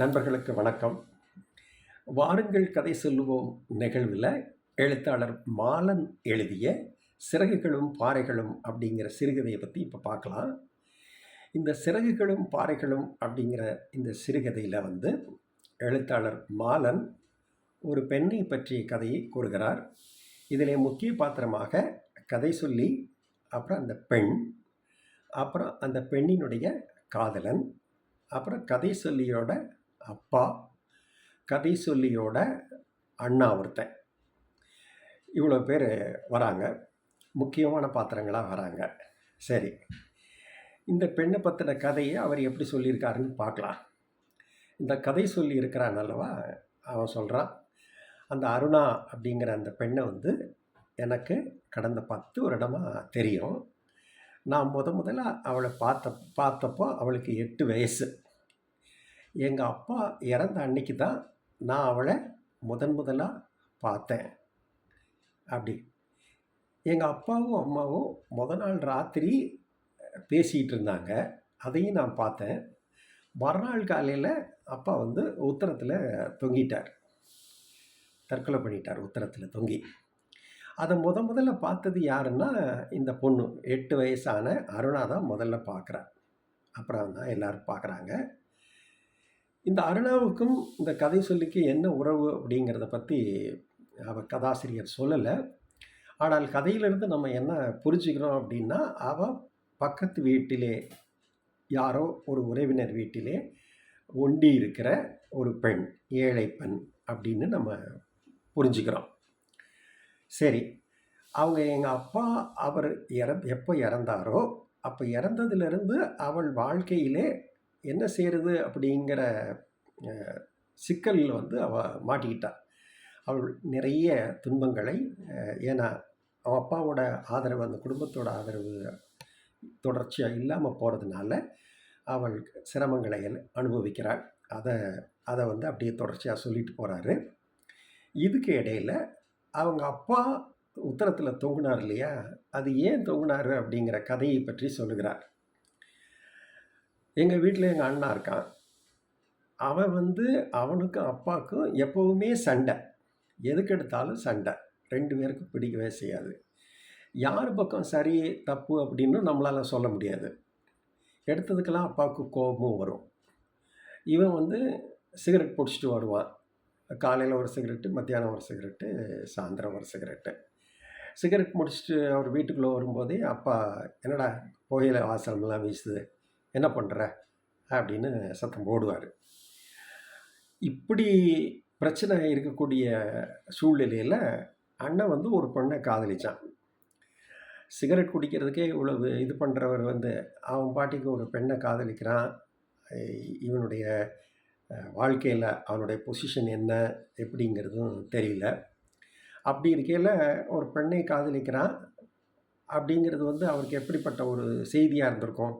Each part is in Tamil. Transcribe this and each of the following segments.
நண்பர்களுக்கு வணக்கம். வாருங்கள் கதை சொல்லுவோம் நிகழ்வில் எழுத்தாளர் மாலன் எழுதிய சிறகுகளும் பாறைகளும் அப்படிங்கிற சிறுகதையை பற்றி இப்போ பார்க்கலாம் இந்த சிறகுகளும் பாறைகளும் அப்படிங்கிற இந்த சிறுகதையில் வந்து எழுத்தாளர் மாலன் ஒரு பெண்ணை பற்றிய கதையை கூறுகிறார். இதில் முக்கிய பாத்திரமாக கதை சொல்லி அப்புறம் அந்த பெண் அப்புறம் அந்த பெண்ணினுடைய காதலன் அப்புறம் கதை சொல்லியோட அப்பா கதை சொல்லியோட அண்ணா ஒருத்தன். இவ்வளோ பேர் வராங்க. முக்கியமான பாத்திரங்களாக வராங்க. சரி. இந்த பெண்ணை பற்றின கதையை அவர் எப்படி சொல்லியிருக்காருன்னு பார்க்கலாம். இந்த கதை சொல்லி இருக்கிறான் அல்லவா? அவன் சொல்கிறான் அந்த அருணா அப்படிங்கிற அந்த பெண்ணை வந்து எனக்கு கடந்த பத்து வருடமாக தெரியும். நான் முத முதல்ல அவளை பார்த்த பார்த்தப்போ அவளுக்கு எட்டு வயசு. எங்கள் அப்பா இறந்த அன்னைக்கு தான் நான் அவளை முதன் முதலாக பார்த்தேன். அப்படி. எங்கள் அப்பாவும் அம்மாவும் முத நாள் ராத்திரி பேசிகிட்டு இருந்தாங்க. அதையும் நான் பார்த்தேன். மறுநாள் காலையில் அப்பா வந்து உத்தரத்தில் தொங்கிட்டார். தற்கொலை பண்ணிட்டார் உத்தரத்தில் தொங்கி. அதை முத முதல்ல பார்த்தது யாருன்னா இந்த பொண்ணு. எட்டு வயசான அருணா தான் முதல்ல பார்க்குறா அப்புறம் தான் எல்லோரும் பார்க்குறாங்க. இந்த அருணாவுக்கும் இந்த கதை சொல்லிக்கு என்ன உறவு அப்படிங்கிறத பற்றி அவள் கதாசிரியர் சொல்லலை. ஆனால் கதையிலிருந்து நம்ம என்ன புரிஞ்சுக்கிறோம் அப்படின்னா அவள் பக்கத்து வீட்டிலே யாரோ ஒரு உறவினர் வீட்டிலே ஒண்டி இருக்கிற ஒரு பெண் ஏழை பெண் அப்படின்னு நம்ம புரிஞ்சுக்கிறோம். சரி அவங்க எங்கள் அப்பா அவர் இற எப்போ இறந்தாரோ அப்போ இறந்ததுலேருந்து அவள் வாழ்க்கையிலே என்ன செய்கிறது அப்படிங்கிற சிக்கலில் வந்து அவள் மாட்டிக்கிட்டா. அவள் நிறைய துன்பங்களை ஏன்னா அவள் அப்பாவோட ஆதரவு அந்த குடும்பத்தோட ஆதரவு தொடர்ச்சியாக இல்லாமல் போகிறதுனால அவள் சிரமங்களை அனுபவிக்கிறாள். அதை அதை வந்து அப்படியே தொடர்ச்சியாக சொல்லிட்டு போகிறாரு இதுக்கு இடையில் அவங்க அப்பா உத்தரத்தில் தொங்குனார் இல்லையா? அது ஏன் தொங்குனார் அப்படிங்கிற கதையை பற்றி சொல்லுகிறார். எங்கள் வீட்டில் எங்கள் அண்ணா இருக்கான். அவன் வந்து அவனுக்கும் அப்பாவுக்கும் எப்போவுமே சண்டை. எதுக்கு எடுத்தாலும் சண்டை. ரெண்டு பேருக்கும் பிடிக்கவே செய்யாது. யார் பக்கம் சரி தப்பு அப்படின்னு நம்மளால் சொல்ல முடியாது. எடுத்ததுக்கெல்லாம் அப்பாவுக்கு கோபமும் வரும். இவன் வந்து சிகரெட் பிடிச்சிட்டு வருவான். காலையில் ஒரு சிகரெட்டு மத்தியானம் ஒரு சிகரெட்டு சாயந்தரம் ஒரு சிகரெட்டு. சிகரெட் முடிச்சுட்டு அவர் வீட்டுக்குள்ளே வரும்போதே அப்பா என்னடா புகையில வாசலம்லாம் வீசுது? என்ன பண்ணுற அப்படின்னு சத்தம் போடுவார். இப்படி பிரச்சனை இருக்கக்கூடிய சூழ்நிலையில் அண்ணன் வந்து ஒரு பொண்ணை காதலிச்சான். சிகரெட் குடிக்கிறதுக்கே இவ்வளவு இது பண்ணுறவர் வந்து அவன் பாட்டிக்கு ஒரு பெண்ணை காதலிக்கிறான். இவனுடைய வாழ்க்கையில் அவனுடைய பொசிஷன் என்ன? எப்படிங்கிறதும் தெரியல. அப்படி இருக்கையில் ஒரு பெண்ணை காதலிக்கிறான். அப்படிங்கிறது வந்து அவருக்கு எப்படிப்பட்ட ஒரு செய்தியாக இருந்திருக்கும்?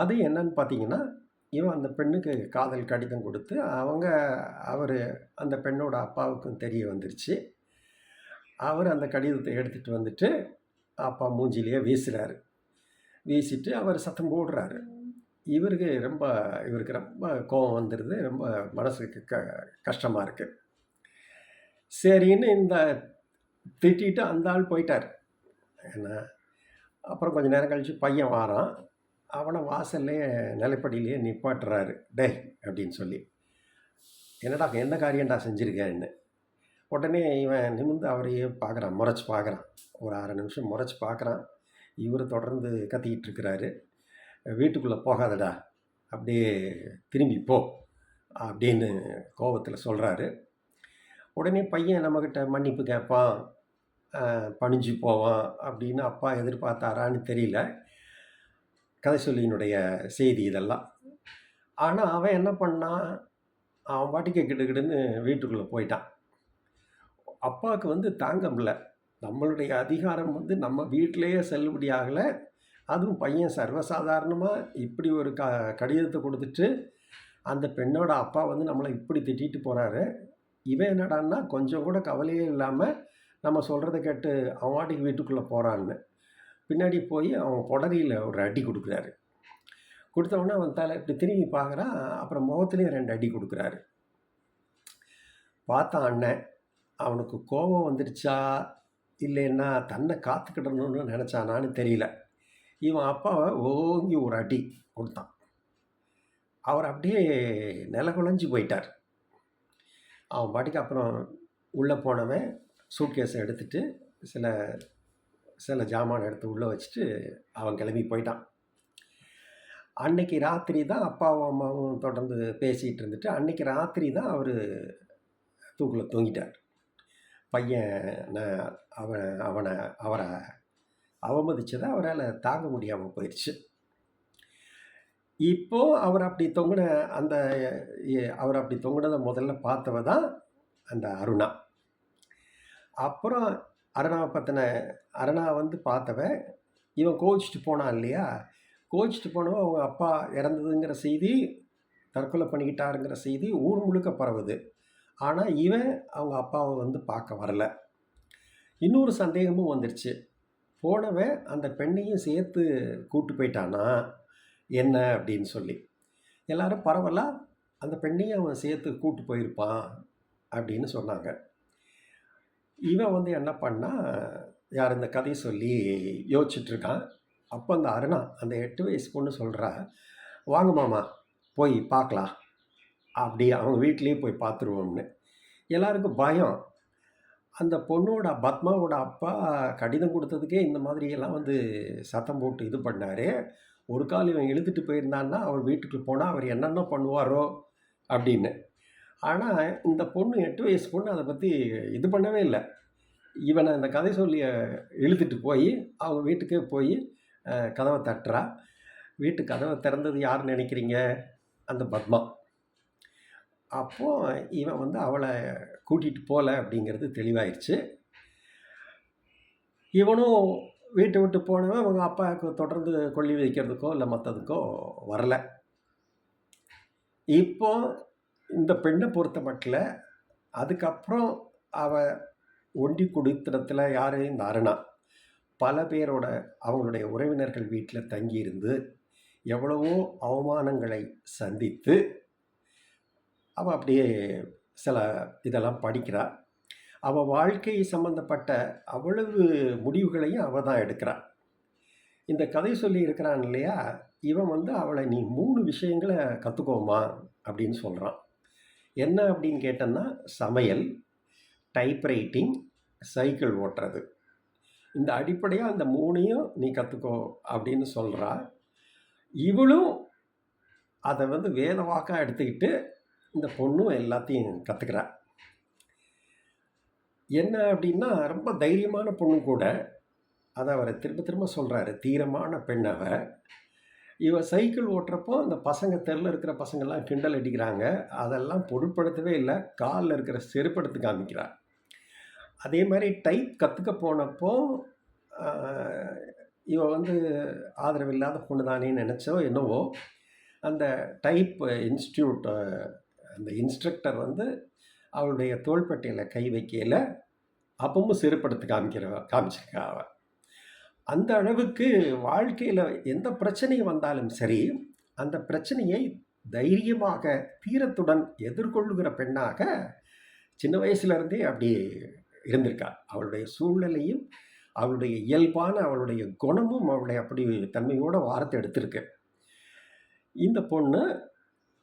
அது என்னன்னு பார்த்தீங்கன்னா இவன் அந்த பெண்ணுக்கு காதல் கடிதம் கொடுத்து அவங்க அவர் அந்த பெண்ணோட அப்பாவுக்கும் தெரிய வந்துருச்சு. அவர் அந்த கடிதத்தை எடுத்துகிட்டு வந்துட்டு அப்பா மூஞ்சிலேயே வீசுகிறாரு வீசிட்டு அவர் சத்தம் போடுறாரு. இவருக்கு ரொம்ப இவருக்கு ரொம்ப கோபம் வந்துடுது ரொம்ப மனசுக்கு க கஷ்டமாக இருக்குது சரின்னு இந்த திட்டிட்டு அந்த ஆள் போயிட்டார். என்ன அப்புறம் கொஞ்சம் நேரம் கழித்து பையன் வாரான். அவனை வாசல்லே நிலைப்படியிலேயே நிப்பாட்டுறாரு. டே அப்படின்னு சொல்லி. என்னடா என்ன காரியம்டா செஞ்சுருக்கேன்னு? உடனே இவன் நிமிந்து அவரையே பார்க்குறான் முறைச்சி பார்க்குறான். ஒரு அரை நிமிஷம் முறைச்சி பார்க்குறான். இவர் தொடர்ந்து கத்திக்கிட்டு இருக்கிறாரு. வீட்டுக்குள்ளே போகாதடா. அப்படியே திரும்பி போ அப்படின்னு கோபத்தில் சொல்கிறாரு உடனே பையன் நம்மக்கிட்ட மன்னிப்பு கேட்பான். பணிஞ்சு போவான் அப்படின்னு அப்பா எதிர்பார்த்தாரான்னு தெரியல. கதை சொல்லியினுடைய செய்தி இதெல்லாம். ஆனால் அவன் என்ன பண்ணான் அவன் பாட்டிக்கு கிடுகிடுன்னு வீட்டுக்குள்ளே போயிட்டான். அப்பாவுக்கு வந்து தாங்க முடியல நம்மளுடைய அதிகாரம் வந்து நம்ம வீட்டிலேயே செல்லுபடி ஆகலை. அதுவும் பையன் சர்வசாதாரணமாக இப்படி ஒரு க கடிதத்தை கொடுத்துட்டு அந்த பெண்ணோட அப்பா வந்து நம்மளை இப்படி திட்டிட்டு போகிறாரு இவன் என்னடான்னா கொஞ்சம் கூட கவலையே இல்லாமல் நம்ம சொல்கிறத கேட்டு அவன் வாட்டிக்கு வீட்டுக்குள்ளே போகிறான்னு பின்னாடி போய் அவன் புடரியில் ஒரு அடி கொடுக்குறாரு. கொடுத்தவொடனே அவன் தலை இப்படி திரும்பி பார்க்குறான் அப்புறம் முகத்துலேயும் ரெண்டு அடி கொடுக்குறாரு. பார்த்தான் அண்ணன் அவனுக்கு கோபம் வந்துடுச்சா? இல்லைன்னா தன்னை காத்துக்கிடணும்னு நினச்சானான்னு தெரியல. இவன் அப்பாவை ஓங்கி ஒரு அடி கொடுத்தான். அவர் அப்படியே நில குழஞ்சி போயிட்டார். அவன் பாட்டுக்கு அப்புறம் உள்ளே போனவன் சூட்கேஸை எடுத்துட்டு சில சில ஜாமான் எடுத்து உள்ளே வச்சுட்டு அவன் கிளம்பி போயிட்டான். அன்னைக்கு ராத்திரி தான் அப்பாவும் அம்மாவும் தொடர்ந்து பேசிகிட்டு இருந்துட்டு அன்னைக்கு ராத்திரி தான் அவர் தூக்கில் தூங்கிட்டார். பையன் அவன் அவனை அவரை அவமதிச்சதை அவரால் தாங்க முடியாமல் போயிடுச்சு இப்போ அவர் அப்படி தொங்கின அந்த அவர் அப்படி தொங்கினதை முதல்ல பார்த்தவ தான் அந்த அருணா. அப்புறம் அருணாவை பற்றின அரணா வந்து பார்த்தவன் இவன் கோவிச்சிட்டு போனான் இல்லையா? கோவிச்சிட்டு போனவன் அவங்க அப்பா இறந்ததுங்கிற செய்தி தற்கொலை பண்ணிக்கிட்டாருங்கிற செய்தி ஊர் முழுக்க பரவுது. ஆனால் இவன் அவங்க அப்பாவை வந்து பார்க்க வரல. இன்னொரு சந்தேகமும் வந்துடுச்சு போனவன் அந்த பெண்ணையும் சேர்த்து கூட்டு போயிட்டானா? என்ன அப்படின்னு சொல்லி. எல்லாரும் பரவாயில்ல அந்த பெண்ணையும் அவன் சேர்த்து கூட்டு போயிருப்பான் அப்படின்னு சொன்னாங்க. இவன் வந்து என்ன பண்ணா யார் இந்த கதையை சொல்லி யோசிச்சுட்ருக்கான். அப்போ அந்த அருணா அந்த எட்டு வயசு பொண்ணு சொல்கிறா வாங்க மாமா போய் பார்க்கலாம். அப்படி அவங்க வீட்லேயே போய் பார்த்துருவோம்னு. எல்லாருக்கும் பயம். அந்த பொண்ணோட பத்மாவோட அப்பா கடிதம் கொடுத்ததுக்கே இந்த மாதிரி எல்லாம் வந்து சத்தம் போட்டு இது பண்ணார். ஒரு கால் இவன் இழுத்துட்டு போயிருந்தான்னா அவர் வீட்டுக்கு போனால் அவர் என்னென்ன பண்ணுவாரோ அப்படின்னு. ஆனால் இந்த பொண்ணு எட்டு வயசு பொண்ணு அதை பற்றி இது பண்ணவே இல்லை. இவனை இந்த கதை சொல்லியை இழுத்துட்டு போய் அவங்க வீட்டுக்கே போய் கதவை தட்டுறா வீட்டு கதவை திறந்தது யாருன்னு நினைக்கிறீங்க? அந்த பத்மா. அப்போ இவன் வந்து அவளை கூட்டிகிட்டு போகல அப்படிங்கிறது தெளிவாயிருச்சு. இவனும் வீட்டை விட்டு போனவன் அவங்க அப்பாவுக்கு தொடர்ந்து கொள்ளி வைக்கிறதுக்கோ இல்லை மற்றதுக்கோ வரலை. இப்போ இந்த பெண்ணை பொறுத்த மட்டில் அதுக்கப்புறம் அவ ஒண்டி குடித்தனத்தில் யார் இந்த அருணா பல பேரோட அவங்களுடைய உறவினர்கள் வீட்டில் தங்கியிருந்து எவ்வளவோ அவமானங்களை சந்தித்து அவள் அப்படியே சில இதெல்லாம் படிக்கிறா. அவள் வாழ்க்கை சம்பந்தப்பட்ட அவ்வளவு முடிவுகளையும் அவள் தான் எடுக்கிறாள் இந்த கதை சொல்லி இருக்கிறான் இல்லையா? இவன் வந்து அவளை நீ மூணு விஷயங்களை கற்றுக்கோமா அப்படின்னு சொல்கிறான் என்ன அப்படின்னு கேட்டேன்னா சமையல் டைப்ரைட்டிங் சைக்கிள் ஓட்டுறது. இந்த அடிப்படையாக அந்த மூணையும் நீ கற்றுக்கோ அப்படின்னு சொல்கிறா இவளும் அதை வந்து வேத வாக்காக எடுத்துக்கிட்டு இந்த பொண்ணும் எல்லாத்தையும் கற்றுக்கிறா என்ன அப்படின்னா ரொம்ப தைரியமான பொண்ணு கூட. அதை அவரை திரும்ப திரும்ப சொல்கிறாரு தீரமான பெண் அவ இவ சைக்கிள் ஓட்டுறப்போ அந்த பசங்க தெருல இருக்கிற பசங்கள்லாம் கிண்டல் அடிக்கிறாங்க. அதெல்லாம் பொருட்படுத்தவே இல்லை. காலில் இருக்கிற செருப்படுத்து காமிக்கிறார் அதே மாதிரி டைப் கற்றுக்க போனப்போ ஆஹ், இவ வந்து ஆதரவு இல்லாத பொண்ணு தானேன்னு நினச்சோ என்னவோ அந்த டைப் இன்ஸ்டியூட் அந்த இன்ஸ்ட்ரக்டர் வந்து அவளுடைய தோள்பட்டையில் கை வைக்கையில் அப்பவும் செருப்படுத்து காமிக்கிற காமிச்சிருக்கா அவ. அந்த அளவுக்கு வாழ்க்கையில் எந்த பிரச்சனை வந்தாலும் சரி அந்த பிரச்சனையை தைரியமாக தீரத்துடன் எதிர்கொள்ளுகிற பெண்ணாக சின்ன வயசுலேருந்தே அப்படி இருந்திருக்காள் அவளுடைய சூழ்நிலையும் அவளுடைய இயல்பான அவளுடைய குணமும் அவளுடைய அப்படி தன்மையோட வாரத்தை எடுத்திருக்கு. இந்த பொண்ணு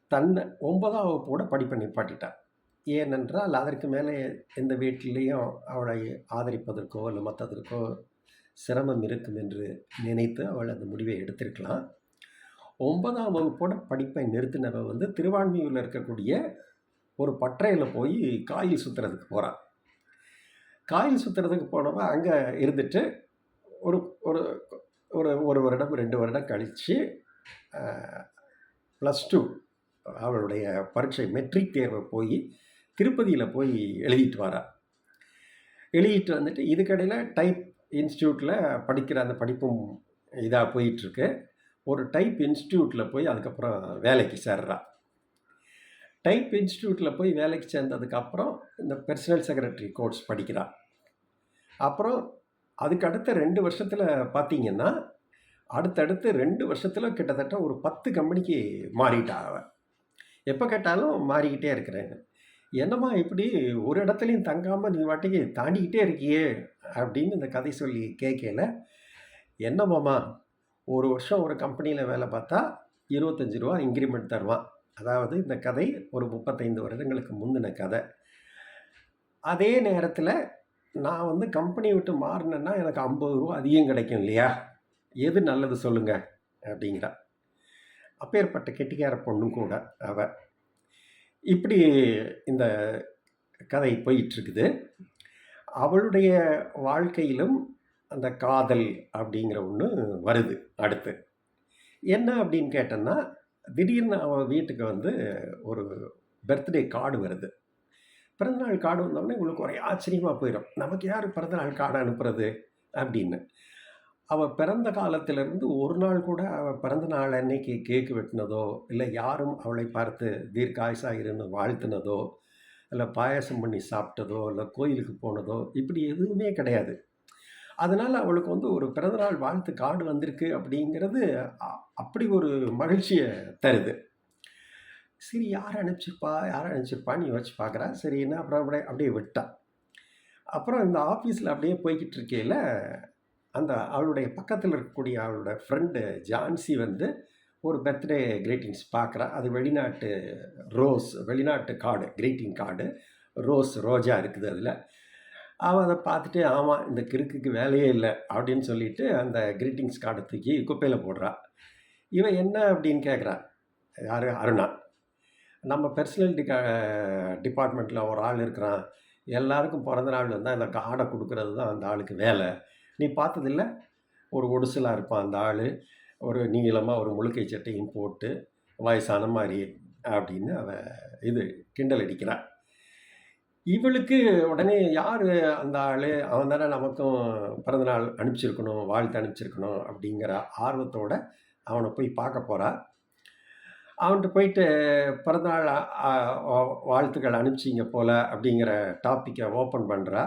தன்னை ஒன்பதாம் வகுப்போட படிப்பை நிப்பாட்டிட்டான் ஏனென்றால் அதற்கு மேலே எந்த வீட்டிலையும் அவளை ஆதரிப்பதற்கோ இல்லை மற்றதற்கோ சிரமம் இருக்கும் என்று நினைத்து அவள் அந்த முடிவை எடுத்திருக்கலாம். ஒன்பதாம் வகுப்போட படிப்பை நிறுத்தினவன் வந்து திருவான்மியூரில் இருக்கக்கூடிய ஒரு பட்டறையில் போய் காயில் சுற்றுறதுக்கு போகிறான் காயில் சுற்றுறதுக்கு போனவன் அங்கே இருந்துட்டு ஒரு ஒரு ஒரு ஒரு வருடம் ரெண்டு வருடம் கழித்து ப்ளஸ் டூ அவளுடைய பரீட்சை மெட்ரிக் தேர்வை போய் திருப்பதியில் போய் எழுதிட்டு வரா. எழுதிட்டு வந்துட்டு இதுக்கடையில் டைப் இன்ஸ்டியூட்டில் படிக்கிற அந்த படிப்பும் இதாக போயிட்டுருக்கு. ஒரு டைப் இன்ஸ்டியூட்டில் போய் அதுக்கப்புறம் வேலைக்கு சேர்றா. டைப் இன்ஸ்டியூட்டில் போய் வேலைக்கு சேர்ந்ததுக்கப்புறம் இந்த பர்சனல் செக்ரட்டரி கோர்ஸ் படிக்கிறாள் அப்புறம் அதுக்கு அடுத்த ரெண்டு வருஷத்தில் பார்த்தீங்கன்னா அடுத்தடுத்து ரெண்டு வருஷத்தில் கிட்டத்தட்ட ஒரு பத்து கம்பெனிக்கு மாறிட்டா அவன். எப்போ கேட்டாலும் மாறிக்கிட்டே இருக்கிறேன் என்னம்மா இப்படி ஒரு இடத்துலையும் தங்காமல் நீ வாட்டிக்கு தாண்டிக்கிட்டே இருக்கியே அப்படின்னு இந்த கதை சொல்லி கேட்கல என்னம்மாம்மா ஒரு வருஷம் ஒரு கம்பெனியில் வேலை பார்த்தா இருபத்தஞ்சி ரூபா இன்க்ரிமெண்ட் தருவான். அதாவது இந்த கதை ஒரு முப்பத்தைந்து வருடங்களுக்கு முந்தின கதை. அதே நேரத்தில் நான் வந்து கம்பெனி விட்டு மாறினேன்னா எனக்கு ஐம்பது ரூபா அதிகம் கிடைக்கும் இல்லையா? எது நல்லது சொல்லுங்கள் அப்படிங்கிறா. அப்பேற்பட்ட கெட்டிக்கார பொண்ணும் கூட அவள் இப்படி இந்த கதை போயிட்டுருக்குது. அவளுடைய வாழ்க்கையிலும் அந்த காதல் அப்படிங்கிற ஒன்று வருது அடுத்து. என்ன அப்படின்னு கேட்டோன்னா திடீர்னு அவள் வீட்டுக்கு வந்து ஒரு பர்த்டே கார்டு வருது. பிறந்தநாள் கார்டு வந்தோடனே உங்களுக்கு ஒரே ஆச்சரியமாக போயிடும் நமக்கு யார் பிறந்தநாள் கார்டு அனுப்புறது அப்படின்னு. அவள் பிறந்த காலத்திலிருந்து ஒரு நாள் கூட அவள் பிறந்த நாள் அன்னைக்கு கேக்கு வெட்டினதோ இல்லை யாரும் அவளை பார்த்து தீர்க்காயுசாயிருன்னு வாழ்த்துனதோ இல்லை பாயாசம் பண்ணி சாப்பிட்டதோ இல்லை கோயிலுக்கு போனதோ இப்படி எதுவுமே கிடையாது. அதனால் அவளுக்கு வந்து ஒரு பிறந்தநாள் வாழ்த்து கார்டு வந்திருக்கு அப்படிங்கிறது அ- அப்படி ஒரு மகிழ்ச்சியை தருது. சரி யார் அனுப்பிச்சிருப்பா? யார் அனுப்பிச்சிருப்பான்னு யோசிச்சு பார்க்குறா. சரி என்ன அப்புறம் அப்படியே அப்படியே விட்டான் அப்புறம் இந்த ஆஃபீஸில் அப்படியே போய்கிட்டு இருக்கையில் அந்த அவளுடைய பக்கத்தில் இருக்கக்கூடிய அவளோட ஃப்ரெண்டு ஜான்சி வந்து ஒரு பர்த்டே கிரீட்டிங்ஸ் பார்க்குறா. அது வெளிநாட்டு ரோஸ் வெளிநாட்டு கார்டு கிரீட்டிங் கார்டு ரோஸ் ரோஜா இருக்குது அதில். அவன் அதை பார்த்துட்டு ஆமாம் இந்த கிறுக்குக்கு வேலையே இல்லை அப்படின்னு சொல்லிட்டு அந்த கிரீட்டிங்ஸ் கார்டை தூக்கி குப்பையில் போடுறா. இவன் என்ன அப்படின்னு கேட்குறா. யார்? அருணா. நம்ம பர்சனாலிட்டி டிபார்ட்மெண்ட்டில் ஒரு ஆள் இருக்கிறான். எல்லாருக்கும் பிறந்த நாள் வந்தால் இந்த கார்டை கொடுக்கறது தான் அந்த ஆளுக்கு வேலை. நீ பார்த்ததில்ல? ஒரு ஒடுசலாக இருப்பான் அந்த ஆள். ஒரு நீளமாக ஒரு முழுக்கை சட்டையும் போட்டு வயசான மாதிரி அப்படின்னு அவ இது கிண்டல் அடிக்கிறான் இவளுக்கு உடனே யார் அந்த ஆள்? அவன் தானே நமக்கும் பிறந்தநாள் அனுப்பிச்சிருக்கணும் வாழ்த்து அனுப்பிச்சிருக்கணும் அப்படிங்கிற ஆர்வத்தோட அவனை போய் பார்க்க போகிறா அவன்கிட்ட போயிட்டு பிறந்தநாள் வாழ்த்துக்கள் அனுப்பிச்சிங்க போல் அப்படிங்கிற டாப்பிக்கை ஓப்பன் பண்ணுறா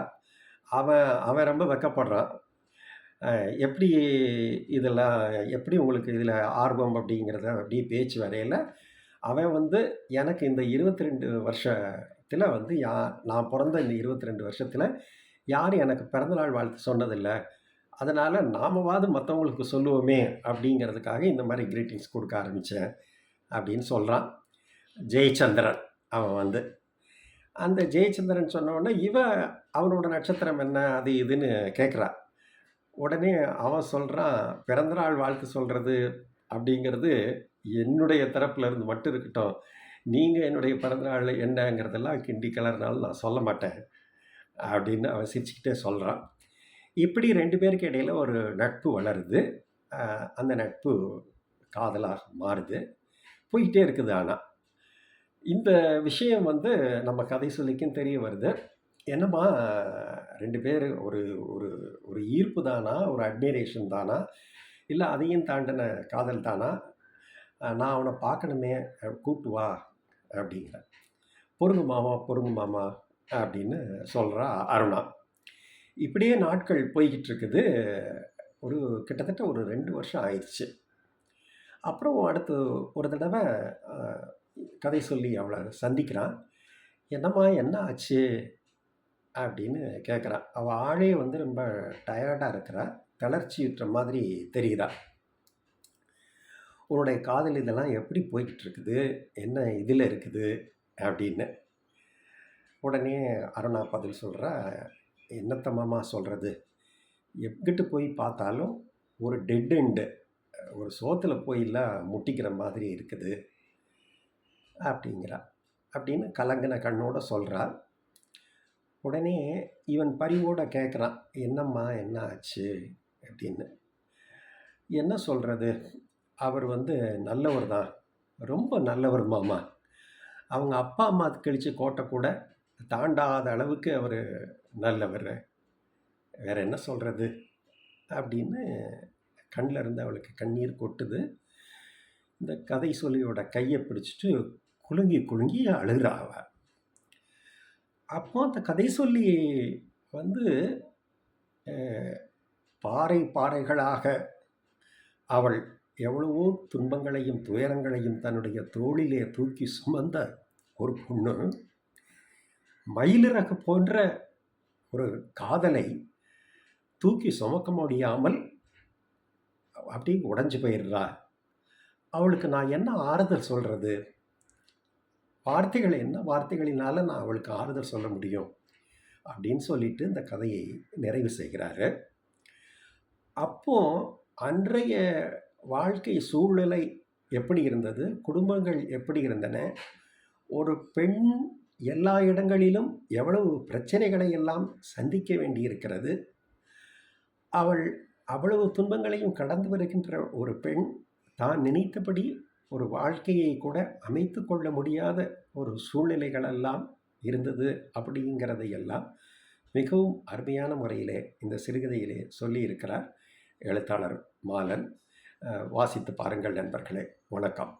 அவன் அவன் ரொம்ப வெக்கப்படுறான். எப்படி இதெல்லாம் எப்படி உங்களுக்கு இதில் ஆர்வம் அப்படிங்கிறத அப்படியே பேச்சு வரையில். அவன் வந்து எனக்கு இந்த இருபத்தி ரெண்டு வருஷத்தில் வந்து யா நான் பிறந்த இந்த இருபத்தி ரெண்டு வருஷத்தில் யாரும் எனக்கு பிறந்தநாள் வாழ்த்து சொன்னதில்லை. அதனால் நாமவாது மற்றவங்களுக்கு சொல்லுவோமே அப்படிங்கிறதுக்காக இந்த மாதிரி க்ரீட்டிங்ஸ் கொடுக்க ஆரம்பித்தேன் அப்படின்னு சொல்கிறான் ஜெயச்சந்திரன் அவன் வந்து. அந்த ஜெயச்சந்திரன் சொன்ன உடனே அவனோட நட்சத்திரம் என்ன? அது இதுன்னு கேட்குறா உடனே அவன் சொல்கிறான் பிறந்தநாள் வாழ்த்து சொல்கிறது அப்படிங்கிறது என்னுடைய தரப்புல இருந்து மட்டும் இருக்கட்டும் நீங்கள் என்னுடைய பிறந்தநாள் என்னங்கிறதெல்லாம் கிண்டி கலர்னாலும் நான் சொல்ல மாட்டேன் அப்படின்னு அவன் சிரிச்சுக்கிட்டே சொல்கிறான் இப்படி ரெண்டு பேருக்கு இடையில் ஒரு நட்பு வளருது. அந்த நட்பு காதலாக மாறுது. போயிட்டே இருக்குது ஆனால் இந்த விஷயம் வந்து நம்ம கதை சொல்லிக்கும் தெரிய வருது. என்னம்மா ரெண்டு பேர் ஒரு ஒரு ஒரு ஈர்ப்பு தானா? ஒரு அட்மிரேஷன் தானா? இல்லை அதையும் தாண்டின காதல் தானா? நான் அவனை பார்க்கணுமே கூப்பிட்டு வா அப்படிங்கிற. பொறுங்க மாமா பொறுங்க மாமா அப்படின்னு சொல்கிறா அருணா. இப்படியே நாட்கள் போய்கிட்டு இருக்குது ஒரு கிட்டத்தட்ட ஒரு ரெண்டு வருஷம் ஆயிடுச்சு. அப்புறம் அடுத்து ஒரு தடவை கதை சொல்லி அவளை சந்திக்கிறான். என்னம்மா என்ன ஆச்சு? அப்படின்னு கேட்குறான் அவள் ஆளே வந்து ரொம்ப டயர்டாக இருக்கிறா. தளர்ச்சியுற்ற மாதிரி தெரியுறா உன்னுடைய காதல் இதெல்லாம் எப்படி போய்கிட்டுருக்குது? என்ன இதில் இருக்குது? அப்படின்னு. உடனே அருணா பதில் சொல்கிறா என்னத்த மாமா சொல்கிறது எங்கிட்டு போய் பார்த்தாலும் ஒரு டெட் எண்டு ஒரு சோத்தில் போயெல்லாம் முட்டிக்கிற மாதிரி இருக்குது. அப்படிங்கிறா. அப்படின்னு கலங்கின கண்ணோட சொல்கிறா உடனே இவன் பரிவோட கேட்குறான் என்னம்மா என்ன ஆச்சு? அப்படின்னு. என்ன சொல்கிறது அவர் வந்து நல்லவர் தான் ரொம்ப நல்லவர் மாமா. அவங்க அப்பா அம்மா கழித்து கோட்டை கூட தாண்டாத அளவுக்கு அவர் நல்லவர். வேற என்ன சொல்கிறது அப்படின்னு கண்ணில் இருந்து அவளுக்கு கண்ணீர் கொட்டுது. இந்த கதை சொல்லியோட கையை பிடிச்சிட்டு குலுங்கி குலுங்கி அழுகிறா அப்போ அந்த கதை சொல்லி வந்து பாறை பாறைகளாக அவள் எவ்வளவோ துன்பங்களையும் துயரங்களையும் தன்னுடைய தோளிலே தூக்கி சுமந்த ஒரு பொண்ணு மயிலிறகு போன்ற ஒரு காதலை தூக்கி சுமக்க முடியாமல் அப்படியே உடஞ்சி போயிடுறா. அவளுக்கு நான் என்ன ஆறுதல் சொல்கிறது வார்த்தைகள் என்ன? வார்த்தைகளினால நான் அவளுக்கு ஆறுதல் சொல்ல முடியும் அப்படின்னு சொல்லிட்டு இந்த கதையை நிறைவு செய்கிறாரு. அப்போ அன்றைய வாழ்க்கை சூழ்நிலை எப்படி இருந்தது? குடும்பங்கள் எப்படி இருந்தன? ஒரு பெண் எல்லா இடங்களிலும் எவ்வளவு பிரச்சனைகளை எல்லாம் சந்திக்க வேண்டியிருக்கிறது? அவள் அவ்வளவு துன்பங்களையும் கடந்து வருகின்ற ஒரு பெண் தான் நினைத்தபடி ஒரு வாழ்க்கையை கூட அமைத்து கொள்ள முடியாத ஒரு சூழ்நிலைகளெல்லாம் இருந்தது அப்படிங்கிறதையெல்லாம் மிகவும் அருமையான முறையிலே இந்த சிறுகதையிலே சொல்லியிருக்கிறார் எழுத்தாளர் மாலன். வாசித்து பாருங்கள் நண்பர்களே. வணக்கம்.